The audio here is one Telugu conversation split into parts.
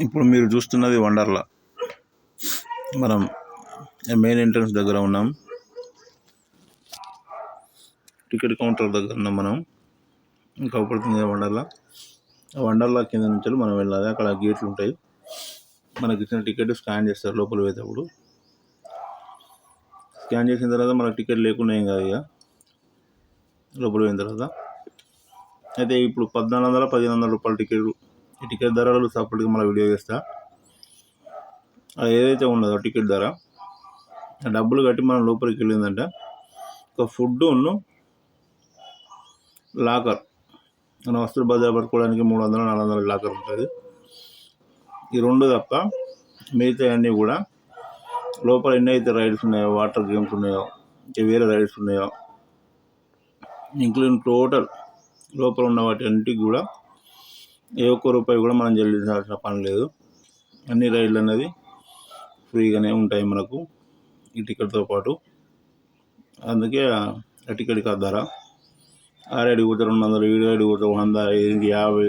ఇప్పుడు మీరు చూస్తున్నది వండర్లా. మనం మెయిన్ ఎంట్రన్స్ దగ్గర ఉన్నాం. టికెట్ కౌంటర్ దగ్గర ఉన్నాం మనం. ఇంకా అవుపడుతుంది వండర్లా? ఆ వండర్లా కింద నుంచి మనం వెళ్ళాలి. అక్కడ గేట్లు ఉంటాయి. మనకి ఇచ్చిన టికెట్ స్కాన్ చేస్తారు లోపల పోయేటప్పుడు. స్కాన్ చేసిన తర్వాత మనకు టికెట్ లేకుండా ఏం కాదు ఇక. లోపల పోయిన తర్వాత. అయితే ఇప్పుడు పద్నాలుగు వందల పదిహేను వందల రూపాయల టికెట్ టికెట్ ధరలు సపరేట్గా మళ్ళీ వీడియో చేస్తా. అది ఏదైతే ఉన్నదో టికెట్ ధర డబ్బులు కట్టి మనం లోపలికి వెళ్ళిందంటే ఒక ఫుడ్ ఉన్ను లాకర్ మన వస్తువులు భద్రపడుకోవడానికి మూడు వందలు నాలుగు వందల లాకర్ ఉంటుంది. ఈ రెండు తప్ప మిగతా అన్నీ కూడా లోపల ఎన్ని అయితే రైడ్స్ ఉన్నాయో వాటర్ గేమ్స్ ఉన్నాయో ఇంకా వేరే రైడ్స్ ఉన్నాయో ఇంక్లూడింగ్ టోటల్ లోపల ఉన్న వాటి అన్నిటికి కూడా ఏ ఒక్క రూపాయి కూడా మనం చెల్లించాల్సిన పని లేదు. అన్ని రైళ్ళు అనేది ఫ్రీగానే ఉంటాయి మనకు ఈ టికెట్తో పాటు. అందుకే ఆ టికెట్కి ఆ ధర. ఆరు రైడ్ పోతే రెండు వందలు ఏడు రైడ్ పోతే వంద ఎనిమిది యాభై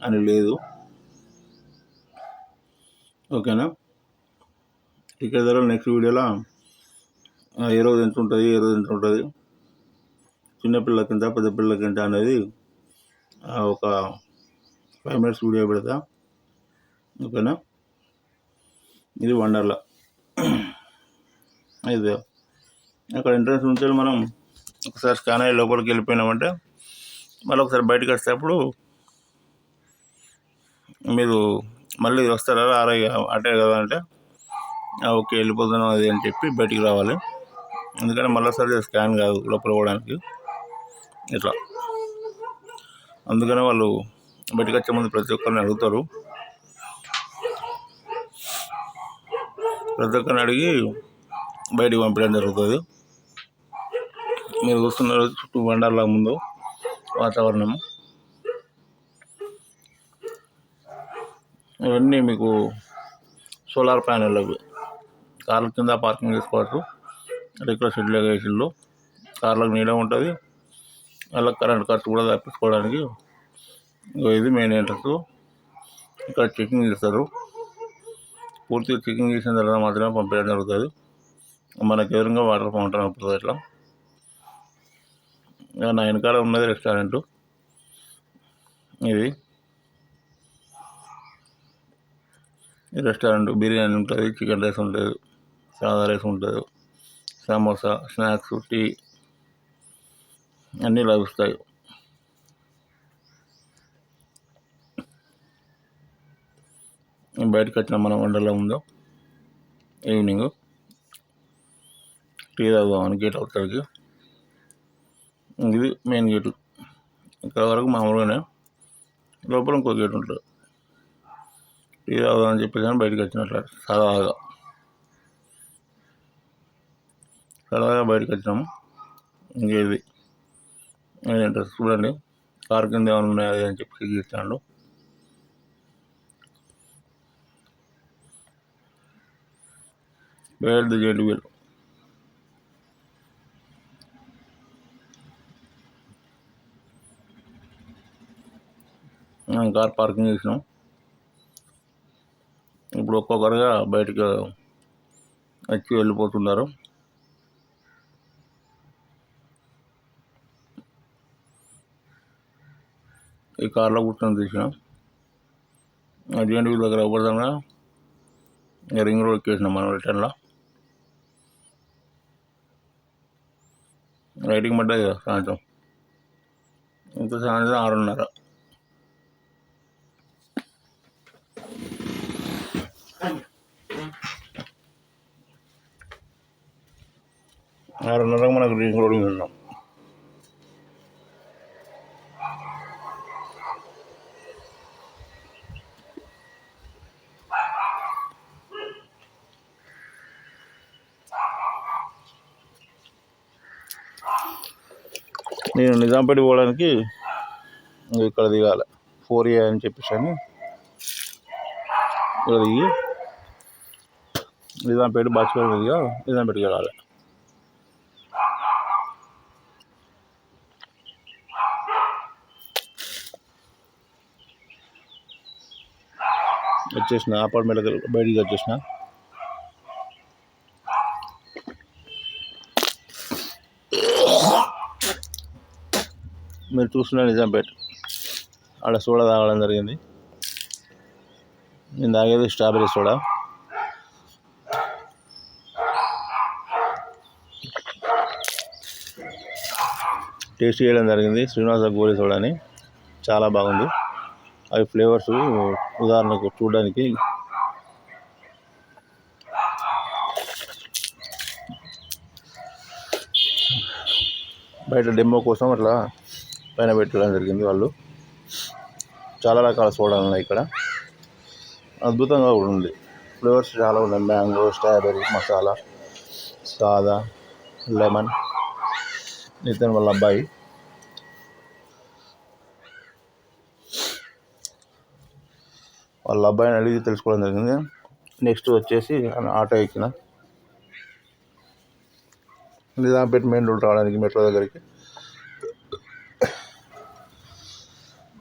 అని లేదు. ఓకేనా? టికెట్ ధర నెక్స్ట్ వీడియోలో ఏ రోజు ఎంత ఉంటుంది ఏ రోజు ఎంత ఉంటుంది చిన్నపిల్లకింత పెద్ద పిల్లకింత అనేది ఒక ఫైవ్ మినిట్స్ వీడియో పెడతా. ఓకేనా? ఇది వండర్లా. అయితే అక్కడ ఎంట్రన్స్ నుంచి మనం ఒకసారి స్కాన్ అయ్యి లోపలికి వెళ్ళిపోయినామంటే మళ్ళీ ఒకసారి బయటకు వచ్చేటప్పుడు మీరు మళ్ళీ వస్తారా రారా అటే కదా అంటే ఓకే వెళ్ళిపోతున్నాం అది అని చెప్పి బయటికి రావాలి. ఎందుకంటే మళ్ళీసారి స్కాన్ కాదు లోపల పోవడానికి. ఇట్లా. అందుకనే వాళ్ళు బయటకు వచ్చే ముందు ప్రతి ఒక్కరిని అడుగుతారు. ప్రతి ఒక్కరిని అడిగి బయటికి పంపించడం జరుగుతుంది. మీరు చూస్తున్నారు చుట్టూ బండార్లా ముందు వాతావరణము ఇవన్నీ మీకు సోలార్ ప్యానెల్ అవి కార్ల కింద పార్కింగ్ చేసుకోవచ్చు. ఇక్కడ షెడ్లు వేసిళ్ళు కార్లకు నీడ ఉంటుంది. అలా కరెంట్ ఖర్చు కూడా తప్పించుకోవడానికి ఇది మెయిన్ ఎంట్రన్స్ ఇక్కడ చెకింగ్ చేస్తారు. పూర్తిగా చెకింగ్ చేసిన తర్వాత మాత్రమే పంపించడం జరుగుతుంది. మనకి ఎదురుగా వాటర్ ఫౌంటైన్ అవుతుంది ఇట్లా నా వెనకాల ఉన్నది రెస్టారెంట్ ఇది. ఈ రెస్టారెంట్ బిర్యానీ ఉంటుంది చికెన్ రైస్ ఉంటుంది సాదా రైస్ ఉంటుంది సమోసా స్నాక్స్ టీ అన్నీ లభిస్తాయి. బయటకు వచ్చిన మనం వండర్లో ఉందో? ఈవినింగ్. టీ తాగుదామని గేట్ అవుతాడికి ఇది మెయిన్ గేటు. ఇక్కడ వరకు మామూలుగానే లోపల ఇంకో గేట్ ఉంటుంది. టీ తాగుదామని చెప్పేసి కానీ బయటకు వచ్చినట్లు. సరదాగా. సరదాగా బయటకు వచ్చినాము. ఇంకేది? ఏంటంటే చూడండి. కార్ కింద ఏమైనా ఉన్నాయా అని చెప్పి గీస్తాడు where the gent car parking చేసినాం. ఇప్పుడు ఒక్కొక్కరుగా బయటకు వచ్చి వెళ్ళిపోతున్నారు. ఈ కార్లో కూర్చొని తీసినాం అర్జెంట్ వీల్ దగ్గర అవ్వదంగా రింగ్ రోడ్ ఎక్కేసినాం మనం రిటర్న్లో. రైటింగ్ పడ్డది కదా సాయంత్రం ఇంత సాయంత్రం ఆరున్నర ఆరున్నరకు మనకు రింగ్ రోడ్ మీద ఉన్నాం నేను నిజాంపేట పోవడానికి ఇంక ఇక్కడ దిగాలి. ఫోర్ ఏ అని చెప్పేసి అని ఇక్కడ దిగి నిజాంపేట బాచిపేట దిగా నిజాంపేటకి వెళ్ళాలి. వచ్చేసిన అపార్ట్మెంట్ బయటికి వచ్చేసిన. మీరు చూస్తున్న నిజాంపేట్. ఆడ సోడా తాగడం జరిగింది. నేను తాగేది స్ట్రాబెరీ సోడా. టేస్ట్ చేయడం జరిగింది శ్రీనివాస గోలి సోడాని. చాలా బాగుంది. అవి ఫ్లేవర్స్ ఉదాహరణకు చూడడానికి. బయట డెమో కోసం అట్లా పైన పెట్టడం జరిగింది వాళ్ళు. చాలా రకాల సోడాలు ఉన్నాయి ఇక్కడ. అద్భుతంగా కూడా ఉంది. ఫ్లేవర్స్ చాలా ఉన్నాయి. మ్యాంగో స్ట్రాబెరీ మసాలా సాదా లెమన్. నితిన్ వాళ్ళ అబ్బాయి. వాళ్ళ అబ్బాయిని అడిగి తెలుసుకోవడం జరిగింది. నెక్స్ట్ వచ్చేసి ఆటో ఎక్కిన. నిజాంపేట మెయిన్ రోడ్ రావడానికి మెట్రో దగ్గరికి.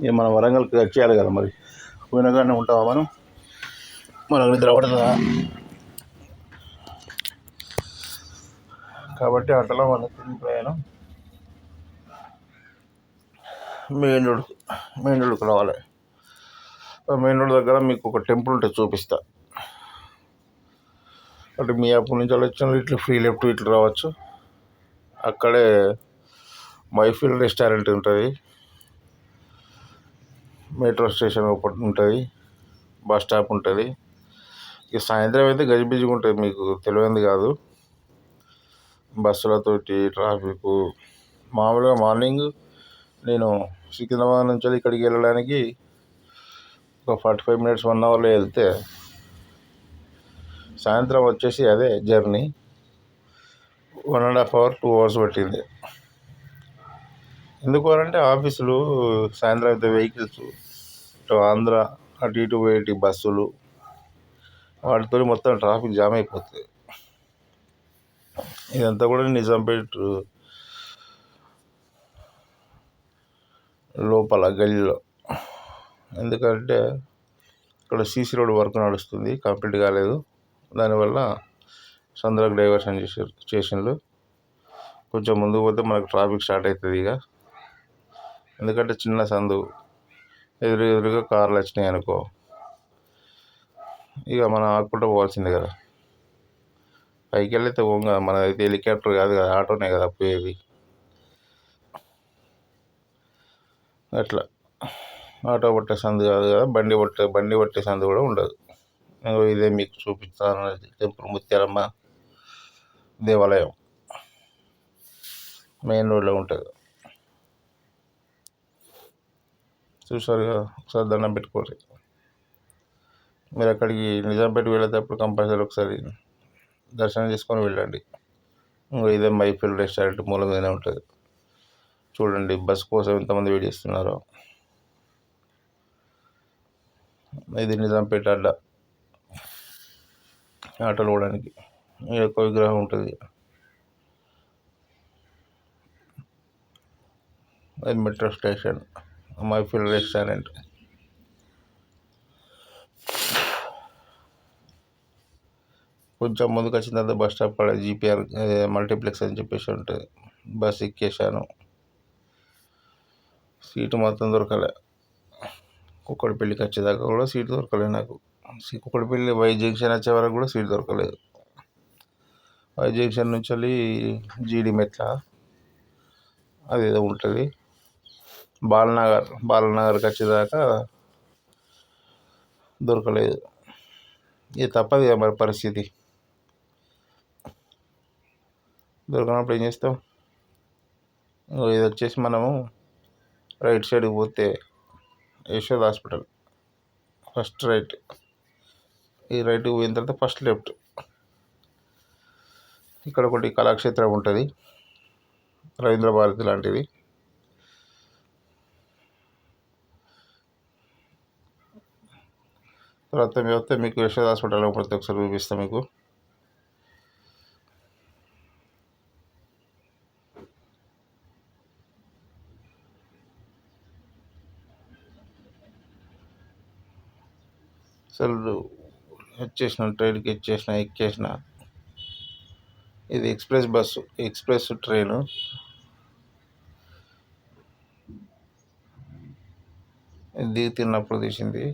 ఇక మనం వరంగల్కి వచ్చేయాలి కదా మరి. పోయినగానే ఉంటావా మనం? మనకు నిద్ర పడుతుందా? కాబట్టి అట్లా మన ప్రయాణం మెయిన్ రోడ్ మెయిన్ రోడ్కి రావాలి. మెయిన్ రోడ్ దగ్గర మీకు ఒక టెంపుల్ ఉంటుంది చూపిస్తా. అంటే మీ అప్పటి నుంచి వచ్చిన ఇట్లా ఫ్రీ లెఫ్ట్ ఇట్లా రావచ్చు. అక్కడే మైఫిల్ రెస్టారెంట్ ఉంటుంది. మెట్రో స్టేషన్ ఒకటి ఉంటుంది బస్ స్టాప్ ఉంటుంది. ఇక సాయంత్రం అయితే గజిబిజిగా ఉంటుంది మీకు తెలియంది కాదు. బస్సులతోటి ట్రాఫిక్. మామూలుగా మార్నింగ్ నేను సికింద్రాబాద్ నుంచి ఇక్కడికి వెళ్ళడానికి ఒక ఫార్టీ ఫైవ్ మినిట్స్ వన్ అవర్లో వెళ్తే సాయంత్రం వచ్చేసి అదే journey. One and half hour two hours పట్టింది. ఎందుకు అంటే ఆఫీసులు సాయంత్రం అయితే వెహికల్స్ ఇటు ఆంధ్ర అటు ఇటు పోయేటి బస్సులు వాటితో మొత్తం ట్రాఫిక్ జామ్ అయిపోతుంది. ఇదంతా కూడా నిజాంపేట్ లోపల గల్లీలో. ఎందుకంటే ఇక్కడ సీసీ రోడ్ వర్క్ నడుస్తుంది కంప్లీట్ కాలేదు. దానివల్ల సందులకు డైవర్షన్ చేసారు చేసినారు కొంచెం ముందుకు పోతే మనకు ట్రాఫిక్ స్టార్ట్ అవుతుంది ఇక. ఎందుకంటే చిన్న సందు. ఎదురు ఎదురుగా కార్లు వచ్చినాయి అనుకో. ఇక మనం ఆకుంటూ పోవాల్సిందే కదా. పైకి వెళ్ళైతే పోం కదా మనదైతే హెలికాప్టర్ కాదు కదా ఆటోనే కదా పోయేది. అట్లా. ఆటో పట్టే సందు కాదు కదా బండి పట్టే బండి పట్టే సందు కూడా ఉండదు. ఇదే మీకు చూపిస్తాను టెంపుల్ ముత్యాలమ్మ దేవాలయం. మెయిన్ రోడ్లో ఉంటుంది. చూసారు కదా ఒకసారి దండం పెట్టుకోండి. మీరు అక్కడికి నిజాంపేట వెళ్ళేటప్పుడు కంపల్సరీ ఒకసారి దర్శనం చేసుకొని వెళ్ళండి. ఇంకో ఇదే మైఫిల్ రెస్టారెంట్ మూల మీదనే ఉంటుంది. చూడండి బస్ కోసం ఎంతమంది వెయిట్ చేస్తున్నారో. ఇది నిజాంపేట అడ్డ. ఆటోలు పోవడానికి. యొక్క విగ్రహం ఉంటుంది. అది మెట్రో స్టేషన్. మైఫిల్ రెస్టారెంట్ కొంచెం ముందుకు వచ్చిన తర్వాత బస్ స్టాప్ కాడ జీపీఆర్ మల్టీప్లెక్స్ అని చెప్పేసి ఉంటుంది. బస్ ఎక్కేసాను సీటు మొత్తం దొరకలే. కుక్కడిపల్లికి వచ్చేదాకా కూడా సీటు దొరకలేదు నాకు. కుక్కడపల్లి వై జంక్షన్ వచ్చే వరకు కూడా సీటు దొరకలేదు. వై జంక్షన్ నుంచి వెళ్ళి జీడి మెట్ల అది ఏదో ఉంటుంది. బాలనగర్ బాలనగర్కి వచ్చేదాకా దొరకలేదు. ఇది తప్పదు కదా మరి పరిస్థితి. దొరకనప్పుడు ఏం చేస్తాం? ఇది వచ్చేసి మనము రైట్ సైడ్కి పోతే యశోద్ హాస్పిటల్. First right. ఈ రైట్కి పోయిన తర్వాత ఫస్ట్ లెఫ్ట్. ఇక్కడ ఒకటి కళాక్షేత్రం ఉంటుంది. రవీంద్ర భారతి లాంటిది. తర్వాత మీ వస్తే మీకు యశోద్ హాస్పిటల్ ప్రతి ఒకసారి చూపిస్తాను మీకు. అసలు వచ్చేసిన ట్రైన్కి ఇచ్చేసిన ఎక్కేసిన. ఇది ఎక్స్ప్రెస్ బస్సు ఎక్స్ప్రెస్ ట్రైను. దిగుతున్నప్పుడు తీసింది.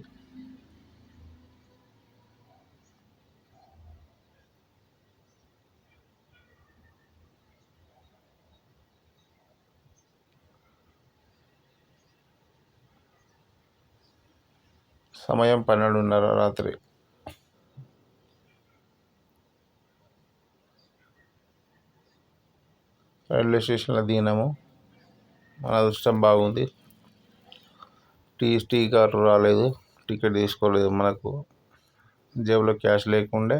సమయం పన్నెండున్నర రాత్రి. రైల్వే స్టేషన్లో దిగినాము మన అదృష్టం బాగుంది. టీ టీ కార్ రాలేదు. టికెట్ తీసుకోలేదు మనకు. జేబులో క్యాష్ లేకుండే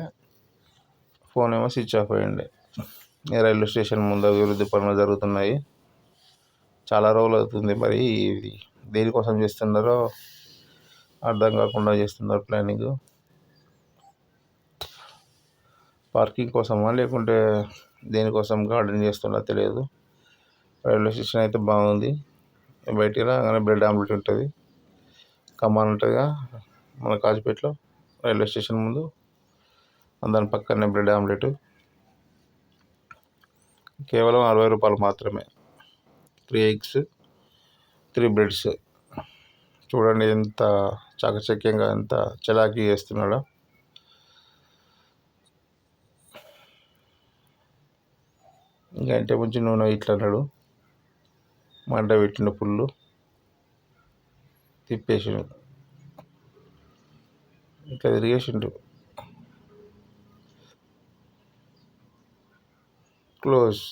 ఫోన్ ఏమో స్విచ్ ఆఫ్ అయ్యిండే రైల్వే స్టేషన్ ముందు అభివృద్ధి పనులు జరుగుతున్నాయి. చాలా రోజులు అవుతుంది మరి. ఇది దేనికోసం చేస్తున్నారో అర్థం కాకుండా చేస్తున్నారు ప్లానింగ్. పార్కింగ్ కోసమా లేకుంటే దేనికోసం గార్డెన్ చేస్తున్నా తెలియదు. రైల్వే స్టేషన్ అయితే బాగుంది. బయటికి రాగానే బ్రెడ్ ఆమ్లెట్ ఉంటుంది. కమాన్ ఉంటుందిగా మన కాజుపేటలో రైల్వే స్టేషన్ ముందు. దాని పక్కనే బ్రెడ్ ఆమ్లెట్ కేవలం అరవై రూపాయలు మాత్రమే. Three eggs three breads. చూడండి ఎంత చాకచక్యంగా ఎంత చలాకీ చేస్తున్నాడో. ఇంకంటే ముంచి నూనె ఇట్లా అన్నాడు. మంట పెట్టిన పుల్లు తిప్పేసిండు. ఇంకా తిరిగేసిండు. క్లోజ్.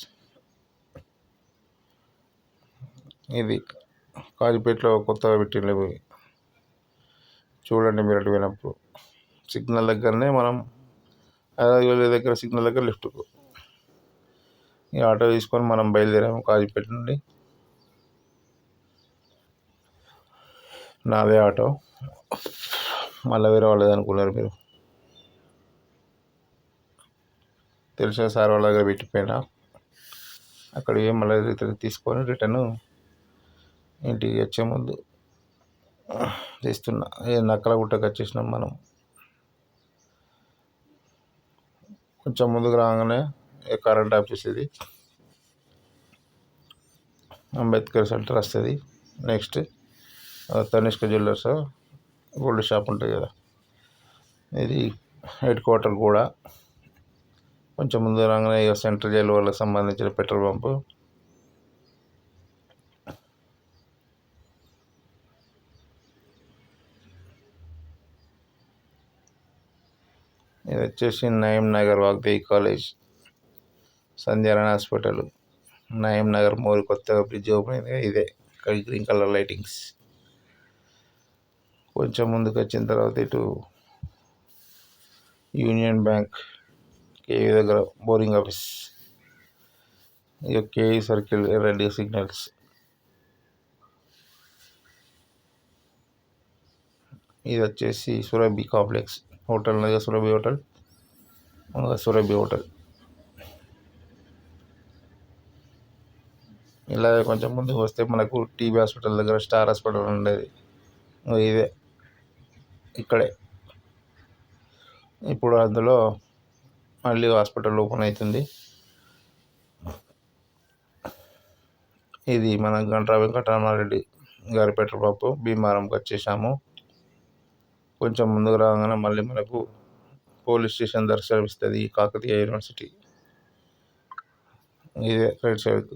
ఇది కాజీపేటలో కొత్తగా పెట్టినవి చూడండి మీరు అటు పోయినప్పుడు. సిగ్నల్ దగ్గరనే మనం హైదరాబాద్ దగ్గర సిగ్నల్ దగ్గర లిఫ్ట్కు ఈ ఆటో తీసుకొని మనం బయలుదేరాము కాజీపేట నుండి. నాదే ఆటో. మళ్ళీ వేరే వాళ్ళది అనుకున్నారు మీరు. తెలిసిన సార్ వాళ్ళ దగ్గర పెట్టిపోయినా. అక్కడ ఏం మళ్ళీ తీసుకొని రిటర్న్ ఇంటికి వచ్చే ముందు తీస్తున్నా. నక్కలగుట్టకు నక్కల గుట్టకు వచ్చేసినాం మనం. కొంచెం ముందుకు రాగానే కరెంట్ ఆఫీస్ ఇది అంబేద్కర్ సెంటర్ వస్తుంది. Next Tanishq jewellers gold shop ఉంటుంది కదా. ఇది హెడ్ క్వార్టర్ కూడా. కొంచెం ముందు రాగానే సెంట్రల్ జైలు వాళ్ళకి సంబంధించిన పెట్రోల్ పంపు. వచ్చేసి నయం నగర్ వాగ్దేవి కాలేజ్ సంధ్యారాయణ హాస్పిటల్. నయం నగర్ మోరి కొత్తగా బ్రిడ్జ్ ఓపెన్ అయింది. ఇదే గ్రీన్ కలర్ లైటింగ్స్. కొంచెం ముందుకు వచ్చిన తర్వాత ఇటు యూనియన్ బ్యాంక్ కేవీ దగ్గర బోరింగ్ ఆఫీస్. ఇక కేవీ సర్కిల్ రెడ్డి సిగ్నల్స్. ఇది వచ్చేసి Surabhi complex hotel Nagar Surabhi hotel. Surabhi hotel. ఇలా కొంచెం ముందుకు వస్తే మనకు టీబీ హాస్పిటల్ దగ్గర స్టార్ హాస్పిటల్ ఉండేది. ఇదే ఇక్కడే. ఇప్పుడు అందులో మళ్ళీ హాస్పిటల్ ఓపెన్ అవుతుంది. ఇది మన గంటరా వెంకటరామారెడ్డి గారి పెట్రోల్ పంపు భీమారంకి వచ్చేసాము. కొంచెం ముందుకు రాగానే మళ్ళీ మనకు పోలీస్ స్టేషన్ దర్శనమిస్తుంది కాకతీయ యూనివర్సిటీ. ఇదే రైట్ సైడ్